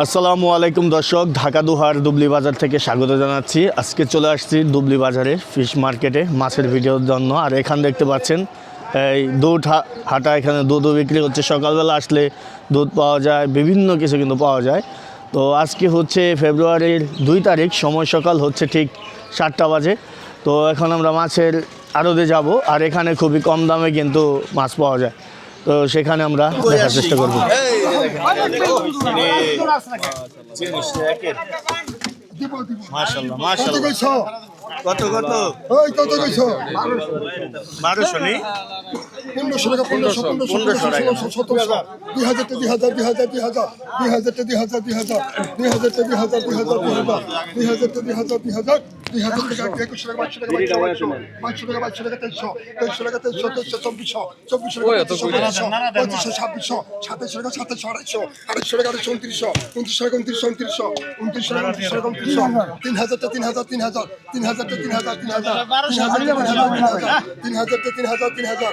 আসসালামু আলাইকুম দর্শক, ঢাকা দুহার দুবলি বাজার থেকে স্বাগত জানাচ্ছি। আজকে চলে আসছি দুবলি বাজারে ফিশ মার্কেটে মাছের ভিডিওর জন্য। আর এখান দেখতে পাচ্ছেন, এই দুধ হাটা এখানে দুধও বিক্রি হচ্ছে। সকালবেলা আসলে দুধ পাওয়া যায়, বিভিন্ন কিছু কিন্তু পাওয়া যায়। তো আজকে হচ্ছে ফেব্রুয়ারির দুই তারিখ, সময় সকাল হচ্ছে ঠিক সাতটা বাজে। তো এখন আমরা মাছের আড়তে যাব, আর এখানে খুবই কম দামে কিন্তু মাছ পাওয়া যায়। তো সেখানে আমরা দেখার চেষ্টা করব। মাশাল্লাহ কত মাশাল্লাহ কত কত? ওই কত কইছ বারোশো নেই পনেরোশো টাকা পনেরোশো পনেরোশো পনেরোশো সতেরোশো দুই হাজার দুই হাজার দুই হাজার দুই হাজার দুই হাজার দুই হাজার দুই হাজার দুই হাজার দুই হাজার দুই হাজার দুই হাজার দুই হাজার দুই হাজার দুই হাজার হাজার টাকা একুশশো টাকা বাইশশো টাকা। বাইশশো টাকা বাইশশো টাকা তেইশশো তেইশশো টাকা তেইশশো তেইশশো চব্বিশশো চব্বিশশো টাকা পঁচিশশো ছাব্বিশশো সাতাইশশো টাকা সাতাইশশো আড়াইশো আড়াইশো টাকা আড়াইশো উনত্রিশশো উনত্রিশশো টাকা উনত্রিশশো উনত্রিশশো উনত্রিশশো টাকা উনত্রিশশো টাকা উনত্রিশশো তিন হাজারটা তিন হাজার তিন হাজার তিন হাজারটা তিন হাজার তিন হাজার তিন হাজারটা তিন হাজার তিন হাজার তিন হাজারটা তিন হাজার তিন হাজার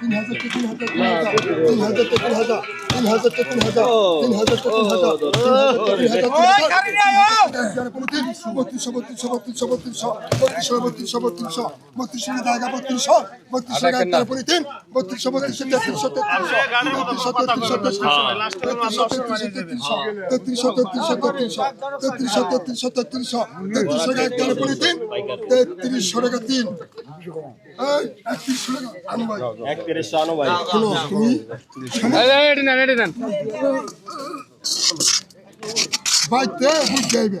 তিন হাজারটা তিন হাজার তিন হাজারটা তিন হাজার তিন হাজারটা তিন হাজার তিন হাজারটা তিন হাজার বত্রিশশো বত্রিশশো বত্রিশশো বত্রিশশো বত্রিশশো বত্রিশশো বত্রিশশো বত্রিশশো জায়গা বত্রিশশো বত্রিশশো এগারো পরে তিন বত্রিশশো বত্রিশশো তেত্রিশশো তেত্রিশশো তেত্রিশশো তেত্রিশশো তেত্রিশশো তেত্রিশশো তেত্রিশশো তেত্রিশশো তেত্রিশশো তেত্রিশশো তেত্রিশশো তেত্রিশশো তেত্রিশশো এগারো পরে তিন তেত্রিশশো টাকা তিন ভাই। তে যাইবে।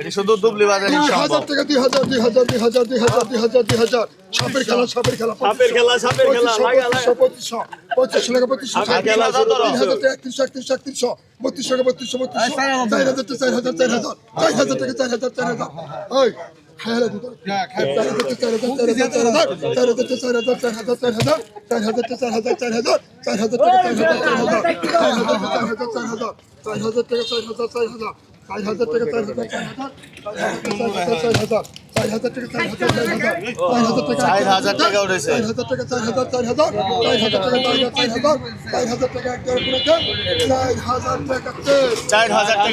এটি শুধু দুবলি সম্ভব হাজার টাকা দুই হাজার দুই হাজার দুই হাজার দুই হাজার দুই হাজার দুই হাজার সাপের খেলা সাপের খেলা সাপের খেলা, সাপের খেলা, লাগা। পঁচিশশো পঁচিশশো টাকা পঁচিশশো তিন হাজার টাকা একত্রিশশো একত্রিশশো একত্রিশশো বত্রিশশো টাকা বত্রিশশো বত্রিশশো চার হাজার টাকা চার হাজার চার হাজার চার হাজার টাকা চার হাজার চার হাজার ওই? চার হাজার টাকা চার হাজার চার হাজার টাকা চার হাজার চার হাজার চার হাজার টাকা চার হাজার চার হাজার চার হাজার টাকা চার হাজার টাকা উঠেছে চার হাজার টাকা চার হাজার চার হাজার চার হাজার টাকা চার হাজার চার হাজার টাকা এক হাজার চার হাজার টাকা চার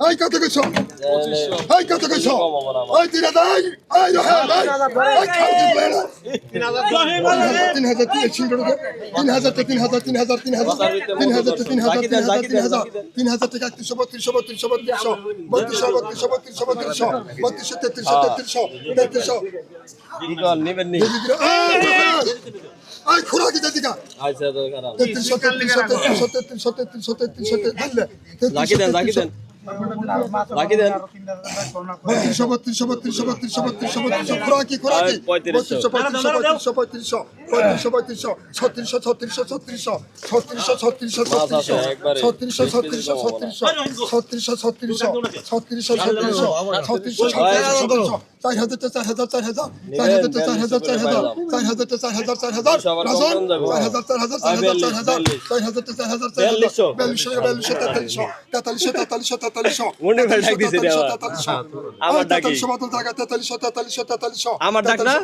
এই কত কইছ এই কত কইছ এই তিন হাজার এই তিন হাজার তিন তিন হাজার তিন হাজার তিন হাজার তিন হাজার তিন হাজার তিন হাজার তিন হাজার তিন হাজার তিন হাজার থেকে একত্রিশশো বত্রিশশো বত্রিশশো বত্রিশশো বত্রিশশো বত্রিশশো বত্রিশশো বত্রিশশো বত্রিশশো তেত্রিশশো তেত্রিশশো তেত্রিশশো কি কর নিবেন নি এই খোরাকি দিদিকা আচ্ছা তো খারাপ তেত্রিশশো তেত্রিশশো তেত্রিশশো তেত্রিশশো তেত্রিশশো তেত্রিশশো তেত্রিশশো রাখি দেন রাখি দেন রাখি দেন বত্রিশশো বত্রিশশো বত্রিশশো বত্রিশশো বত্রিশশো বত্রিশশো খোরাকি খোরাকি। বত্রিশশো পঁয়ত্রিশশো পঁয়ত্রিশশো পঁয়ত্রিশশো পঁয়ত্রিশশো ছত্রিশশো ছত্রিশশো ছত্রিশশো ছত্রিশশো ছত্রিশশো ছত্রিশশো। ছত্রিশশো ছত্রিশশো ছত্রিশশো ছত্রিশশো ছত্রিশশো ছত্রিশশো ছত্রিশশো ছত্রিশশো ছত্রিশশো চার হাজার চার হাজার চার হাজার চার হাজার চার হাজার চার হাজার চার হাজার চার হাজার চার হাজার রাজন চার হাজার চার হাজার চার হাজার চার হাজার চার হাজার চার হাজার চার হাজার বিয়াল্লিশশো বিয়াল্লিশশো তেতাল্লিশশো তেতাল্লিশশো তেতাল্লিশো তেতাল্লিশশো আমার ডাকি। তেতাল্লিশশো বদল জায়গা তেতাল্লিশশো তেতাল্লিশশো তেতাল্লিশশো আমার ডাক না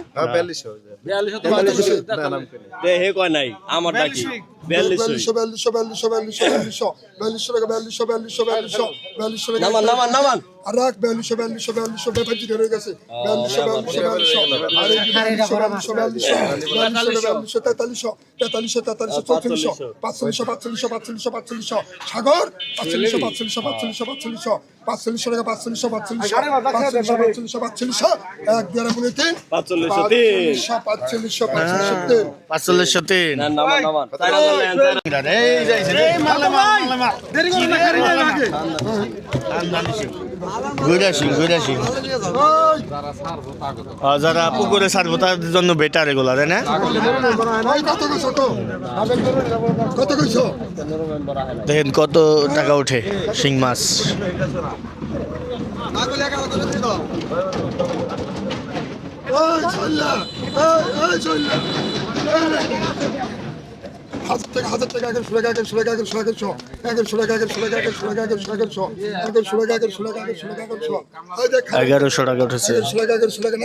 হে কয় নাই আমার ডাকি বিয়াল্লিশশো বিয়াল্লিশশো বিয়াল্লিশশো বিয়াল্লিশশো বিয়াল্লিশশো টাকা বিয়াল্লিশশো বিয়াল্লিশশো বিয়াল্লিশশো বিয়াল্লিশশো টাকা নামান নামান নামান আর রাখ বিয়াল্লিশশো বিয়াল্লিশশো বিয়াল্লিশশো ব্যাপারটি রয়ে গেছে বিয়াল্লিশশো বিয়াল্লিশশো বিয়াল্লিশশো আর এই বিয়াল্লিশশো বিয়াল্লিশশো বিয়াল্লিশশো বিয়াল্লিশশো বিয়াল্লিশশো তেতাল্লিশশো তেতাল্লিশশো তেতাল্লিশশো চৌচল্লিশশো পাঁচচল্লিশশো পাঁচচল্লিশশো পাঁচচল্লিশশো পাঁচচল্লিশশো সাগর পাঁচচল্লিশশো পাঁচচল্লিশশো পাঁচচল্লিশশো পাঁচচল্লিশশো পাঁচচল্লিশশো টাকা পাঁচচল্লিশশো পাঁচচল্লিশশো পাঁচচল্লিশশো পাঁচচল্লিশশো এক দেড় পুনে তিন পাঁচচল্লিশশো তিন। পাঁচচল্লিশশো পাঁচচল্লিশশো তিন পাঁচচল্লিশশো তিন। এই যাইছে। পুকুরে ছাড়বো তাদের জন্য বেটার এগুলো, তাই না? দেখেন কত টাকা ওঠে শিং মাছ। এই চল্লা এই চল্লা হাজার টাকা হাজার টাকা একের সুরেখা একের সুরেখা একের সুরেখা ছ একের সুরেখা একের সুরেখা একের একের ছ একের একের একের একের ছ টাকা উঠেছে সুরেখা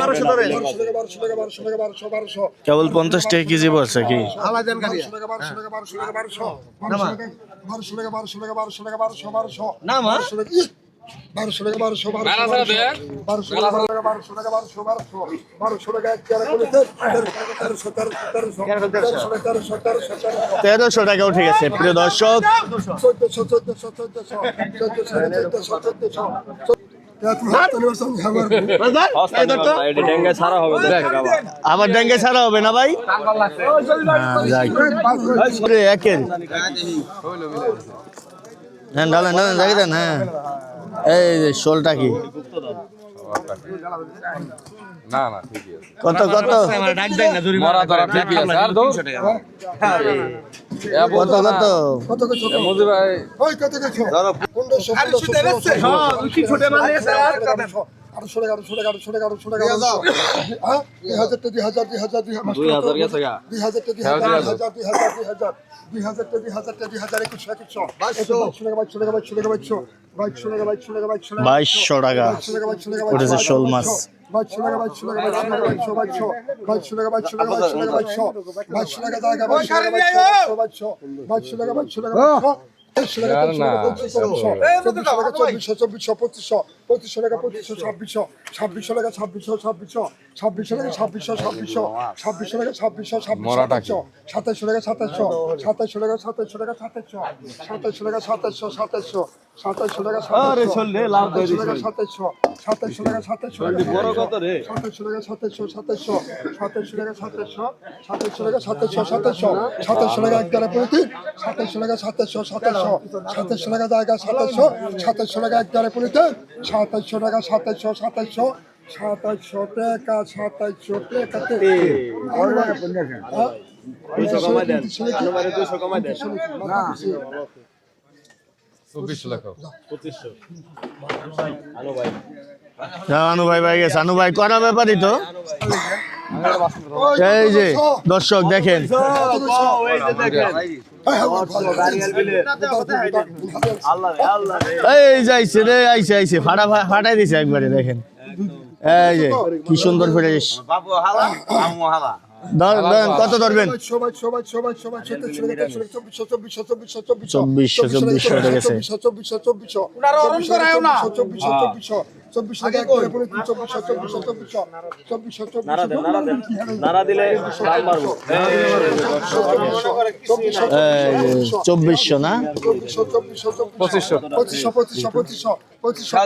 বারোশো সুরেখা কেবল পঞ্চাশ টাকা কেজি বলছে কি বারোশো টাকা বারোশো টাকা বারোশো টাকা বারোশো টাকা বারোশো টাকা বারোশো বারোশো না বারোশো টাকা বারোশো তেরোশো টাকা উঠে গেছে প্রিয় দর্শক চোদ্দশো আবার ডেঙ্গে ছাড়া হবে না ভাই হ্যাঁ হ্যাঁ এই শোলটা কি? না না ঠিকই আছে। কত কত? ডাক দেন কত কত? কত ধরো কোন 100 আটশো টাকা আটশো টাকা আটশো টাকা আটশো টাকা হ্যাঁ দুই হাজার দুই হাজার দুই হাজার দুই হাজার দুই হাজার গেছে গা। দুই হাজার দুই হাজার দুই হাজার দুই হাজার দুই হাজার দুই হাজার দুই হাজার একুশশো একুশশো বাইশশো টাকা বাইশশো টাকা বাইশশো টাকা বাইশশো বাইশশো টাকা বাইশশো টাকা বাইশশো টাকা বাইশশো টাকা উঠেছে শোল মাছ বাইশশো টাকা বাইশশো টাকা বাইশশো টাকা বাইশশো বাইশশো টাকা বাইশশো টাকা বাইশশো টাকা বাইশশো বাইশশো টাকা বাইশশো টাকা বাইশশো বাইশশো বাইশশো টাকা বাইশশো টাকা বাইশশো টাকা তেইশশো টাকা চব্বিশশো চব্বিশশো পঁচিশশো পঁচিশশো টাকা পঁচিশশো ছাব্বিশশো ছাব্বিশশো টাকা ছাব্বিশশো ছাব্বিশশো ছাব্বিশশো টাকা ছাব্বিশশো ছাব্বিশশো ছাব্বিশশো টাকা ছাব্বিশশো ছাব্বিশশো সাতাইশশো টাকা সাতাইশশো সাতাইশশো টাকা সাতাইশশো টাকা সাতাইশশো সাতাইশশো টাকা সাতাইশশো সাতাইশশো সাতাইশশো টাকা সাতাইশশো সাতাইশশো সাতাইশশো টাকা সাতাইশশো সাতাইশশো টাকা সাতাইশশো সাতাইশশো টাকা টাকা সাতাইশশো টাকা সাতাইশশো জায়গা সাতাইশশো টাকা সাতাইশো টাকা সাতাইশো সাতাইশো সাতাইশো টাকা সাতাইশো টাকা আনু ভাই। ভাই। গেছে আনু ভাই। করা ব্যাপারই তো? এই যে দর্শক দেখেন এই যে রে আইসে আইসে ফাটা ফাটাই দিছে একবারে দেখেন এই যে কি সুন্দর ফেটে কত ধরবেন চব্বিশশো চব্বিশ চব্বিশশো না পঁচিশশো পঁচিশশো পঁচিশশো পঁচিশশো পঁচিশশো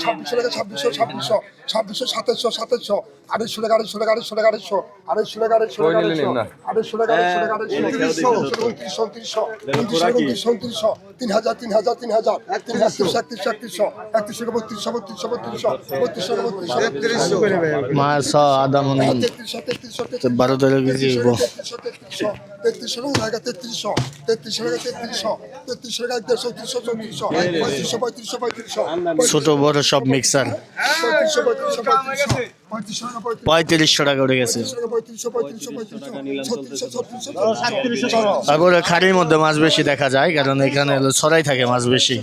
ছাব্বিশশো ছাব্বিশশো ছাব্বিশশো ছাব্বিশশো সাতাশশো সাতাশশো আড়াইশো টাকা আড়াইশো টাকা আড়াইশো টাকা আড়াইশো আড়াইশো টাকা আড়াইশো টাকা? আড়াইশো টাকা আড়াইশো উনত্রিশশো উনত্রিশশো উনত্রিশশো উনত্রিশশো উনত্রিশশো তিন হাজার তিন হাজার তিন হাজার তিন একত্রিশশো একত্রিশশো একত্রিশশো একত্রিশশো বত্রিশশো বত্রিশশো বত্রিশশো বত্রিশশো বত্রিশশো বত্রিশশো মাছ আদা তেত্রিশশো তেত্রিশশো বারো তেরো কেজি। তেত্রিশশো টাকা তেত্রিশশো তেত্রিশশো টাকা তেত্রিশশো তেত্রিশশো টাকা দেড়শো চৌত্রিশশো চৌত্রিশশো পঁয়ত্রিশশো পঁয়ত্রিশশো পঁয়ত্রিশশো ছোট বড় সব মিক্সার পঁয়ত্রিশশো পঁয়ত্রিশশো টাকা খাড়ির মধ্যে মাছ বেশি দেখা যায় কারণ এখানে ছড়াই থাকে মাছ বেশি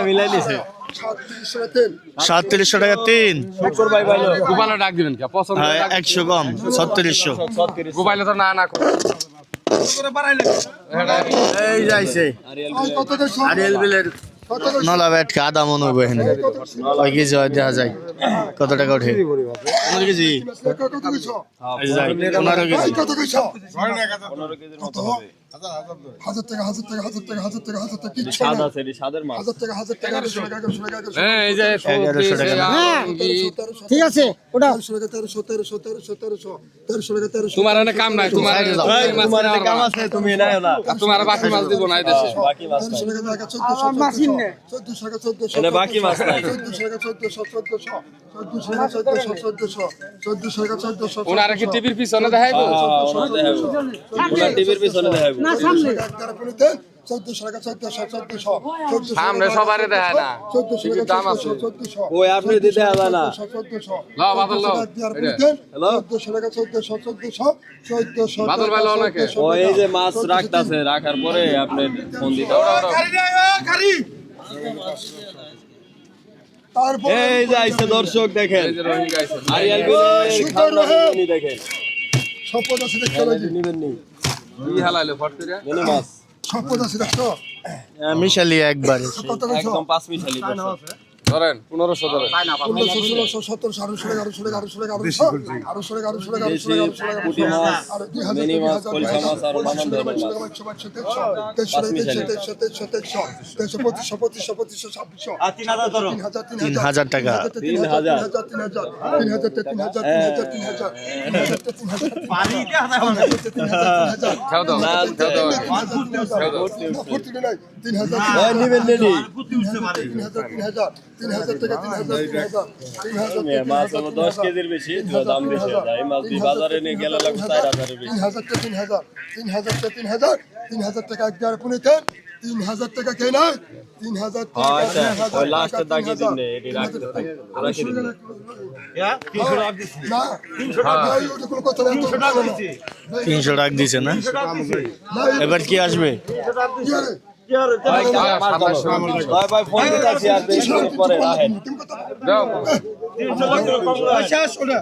মিলাই দিছে সাতত্রিশশো টাকা তিন। গোপালে হ্যাঁ, ডাক দিবেন একশো কম গোপালে তো না না আদা দেখা যায়। কত টাকা উঠে কেজি। কেজি? হাজার টাকা হাজার টাকা হাজার টাকা হাজার টাকা হাজার টাকা কিচ্ছু হাজার টাকা হাজার টাকা এগারোশো টাকা এগারোশো টাকা এগারোশো হ্যাঁ এই যে এগারোশো টাকা ঠিক আছে। ওটা তেরোশো টাকা তেরোশো তেরোশো তেরোশো তেরোশো তেরোশো টাকা তেরোশো তোমার এনে কাম নাই তোমার তোমার কাম আছে তুমি নাই না। তোমার বাকি মাছ দিব না দেশে। তেরোশো টাকা টাকা চোদ্দশো চোদ্দশো টাকা চোদ্দশো বাকি মাস চোদ্দশো টাকা চোদ্দশো চোদ্দশো চোদ্দশো টাকা চোদ্দশো চোদ্দশো চোদ্দশো টাকা চোদ্দশো ওনারা কি টিভির পিছনে দেখাইবো। টিভির পিছনে দেখাবো না সামনে। চোদ্দশো টাকা চোদ্দশো চোদ্দশো চোদ্দশো সামনে সবারে দেখায় না। চোদ্দশো টিভির দাম আছে। চোদ্দশো। ওই আপনি দিতে হবে না। চোদ্দশো লাও, বাদল লাও। চোদ্দশো টাকা চোদ্দশো চোদ্দশো চোদ্দশো বাদল ভাই লাও নাকি? এই যে মাছ রাখতাছে রাখার পরে আপনি ফোন দিতে হবে। এই যে আইছে দর্শক দেখেন। আরিয়াল বিলের খাজনা দেখেন। আছে দেখতে নিবেন নি। কি হালাইলো ফট করে মেনি মাছ। সম্পদ আছে দেখছ মিশালি একবার একদম পাঁচ মিশালি ধরেন পনেরোশো ধরেন ষোলোশো ষোলোশো সতেরোশো আড়াইশো টাকা আড়াইশো টাকা আড়াইশো টাকা আড়াইশো টাকা আড়াইশো টাকা আড়াইশো টাকা আড়াইশো টাকা মিনি তিন হাজার টাকা তিন হাজার তিন হাজার তিন হাজার তিন হাজার তিন হাজার তিন হাজার তিন হাজার তিন হাজার তিন হাজার তিন হাজার টাকা তিন হাজার তিন হাজার তিন হাজার তিন হাজার দশ কেজির বেশি দাম বেশি এই মাছ দুই বাজারে নিয়ে গেলে লাগবে চার হাজারের বেশি। তিন হাজারটা তিন হাজার তিন হাজারটা তিন হাজার তিন হাজার টাকা এক দেড় পুনে কেন তিন হাজার টাকা কেন তিন হাজার টাকা লাস্টের দাগিয়ে দিন এটি রাখতে তিনশো টাকা দিছে। না এবার কি আসবে? ভাই ভাই ফোন দিতে পরে রাখেন।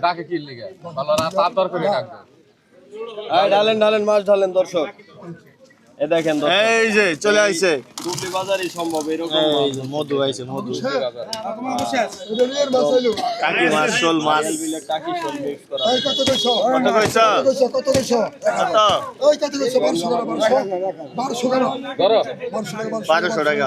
ডাকে কি লিগে ভালো তার এই ঢালেন ঢালেন মাছ ঢালেন দর্শক। এ দেখেন এই যে চলে আইছে। দুটি বাজারই সম্ভব এরকম মধু আইছে মধু। কাকি মাছ শোল মাছ। কাকি শোল মিক্স টাকা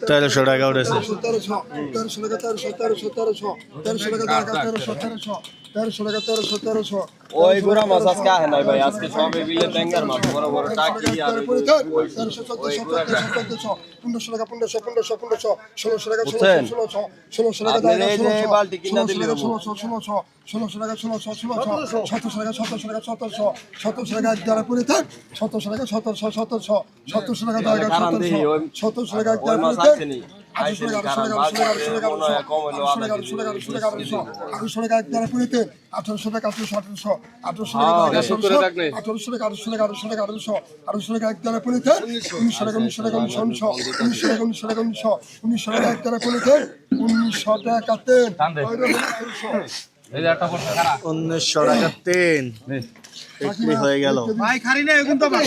1200 হ্যাঁ? টাকা উঠেছে। 1300 তেরোশো, টাকা, তেরোশো, তেরোশো, তেরোশো, তেরোশো টাকা, টাকা, তেরোশো, তেরোশো, তেরোশো টাকা, তেরোশো, তেরোশো, ওই গোড়া মাছ আজকে আহে নাই ভাই আজকে সবে বিলে ট্যাঙ্গার মাছ বড় বড় টাকি আর তেরোশো, চোদ্দশো, চোদ্দশো, চোদ্দশো, পনেরোশো টাকা, পনেরোশো, পনেরোশো, পনেরোশো, ষোলোশো টাকা? ষোলোশো, ষোলোশো টাকা, ষোলোশো, ষোলোশো। ষোলোশো, টাকা, ষোলোশো, ষোলোশো, সতেরোশো। টাকা, সতেরোশো টাকা, সতেরোশো, সতেরোশো টাকা এক দ্বারা করে দেন, সতেরোশো টাকা, সতেরোশো, সতেরোশো, সতেরোশো টাকা সতেরোশো, সতেরোশো টাকা এক দ্বারা মাছ করে দ্বারা আঠারোশো টাকা আঠারোশো আঠারোশো টাকা দ্বারা উনিশশো টাকা উনিশশো টাকা উনিশশো উনিশশো টাকা উনিশশো উনিশশো টাকা তিন বিক্রি হয়ে গেল ভাই খারি না এখন তো ভাই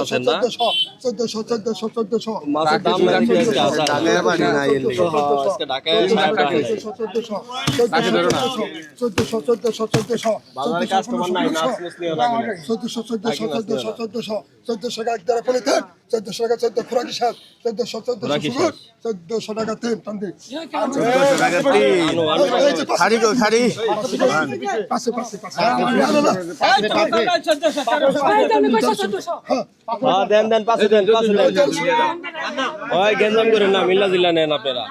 আছেন না? চোদ্দশো চোদ্দশো চোদ্দশো মাছের দাম না দেখে আজকে ঢাকায় চোদ্দশো। চোদ্দশো চোদ্দশো চোদ্দশো। চোদ্দশো চোদ্দশো চোদ্দশো চোদ্দশো চোদ্দশো টাকা এক দ্বারা পলিতে চোদ্দশো টাকা চোদ্দ খোরাকি সাত চোদ্দশো চোদ্দশো সুগর চোদ্দশো টাকা তিন টান্দি আনো, আনো। খারি গো খারি পাশে। পাশে পাশে। না না না হ্যাঁ, দেন দেন পাশে দেন পাশে দেন। ওই গেঞ্জাম করেন না মিল্লা জিল্লা নেন আপনারা।